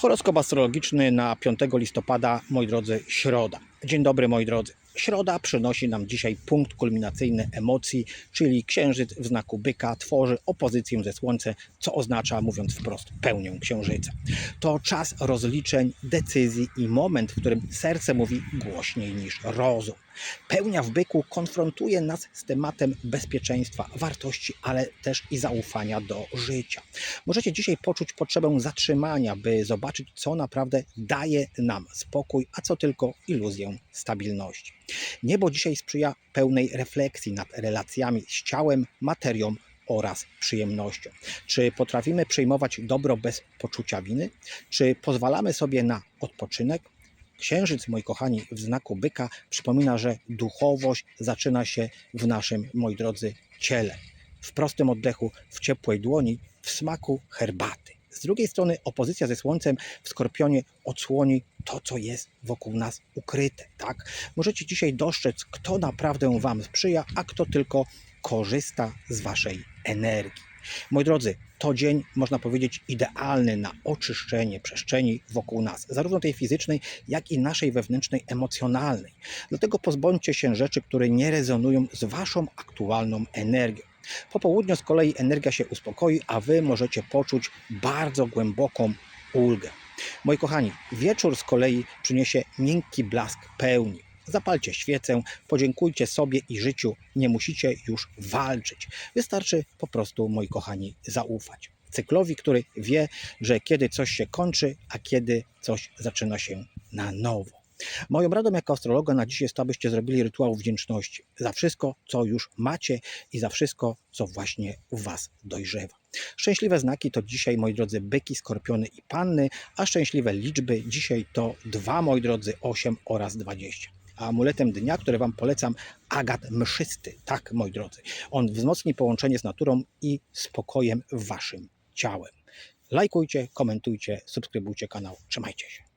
Horoskop astrologiczny na 5 listopada, moi drodzy, środa. Dzień dobry, moi drodzy. Środa przynosi nam dzisiaj punkt kulminacyjny emocji, czyli księżyc w znaku byka tworzy opozycję ze słońcem, co oznacza, mówiąc wprost, pełnię księżyca. To czas rozliczeń, decyzji i moment, w którym serce mówi głośniej niż rozum. Pełnia w byku konfrontuje nas z tematem bezpieczeństwa, wartości, ale też i zaufania do życia. Możecie dzisiaj poczuć potrzebę zatrzymania, by zobaczyć, co naprawdę daje nam spokój, a co tylko iluzję stabilności. Niebo dzisiaj sprzyja pełnej refleksji nad relacjami z ciałem, materią oraz przyjemnością. Czy potrafimy przyjmować dobro bez poczucia winy? Czy pozwalamy sobie na odpoczynek? Księżyc, moi kochani, w znaku byka przypomina, że duchowość zaczyna się w naszym, moi drodzy, ciele. W prostym oddechu, w ciepłej dłoni, w smaku herbaty. Z drugiej strony opozycja ze słońcem w skorpionie odsłoni to, co jest wokół nas ukryte. Tak? Możecie dzisiaj dostrzec, kto naprawdę Wam sprzyja, a kto tylko korzysta z Waszej energii. Moi drodzy, to dzień, można powiedzieć, idealny na oczyszczenie przestrzeni wokół nas, zarówno tej fizycznej, jak i naszej wewnętrznej, emocjonalnej. Dlatego pozbądźcie się rzeczy, które nie rezonują z Waszą aktualną energią. Po południu z kolei energia się uspokoi, a Wy możecie poczuć bardzo głęboką ulgę. Moi kochani, wieczór z kolei przyniesie miękki blask pełni. Zapalcie świecę, podziękujcie sobie i życiu. Nie musicie już walczyć. Wystarczy po prostu, moi kochani, zaufać. Cyklowi, który wie, że kiedy coś się kończy, a kiedy coś zaczyna się na nowo. Moją radą jako astrologa na dziś jest to, abyście zrobili rytuał wdzięczności za wszystko, co już macie i za wszystko, co właśnie u Was dojrzewa. Szczęśliwe znaki to dzisiaj, moi drodzy, byki, skorpiony i panny, a szczęśliwe liczby dzisiaj to 2, moi drodzy, 8 oraz 20 a amuletem dnia, który Wam polecam, agat mszysty. Tak, moi drodzy. On wzmocni połączenie z naturą i spokojem Waszym ciałem. Lajkujcie, komentujcie, subskrybujcie kanał. Trzymajcie się.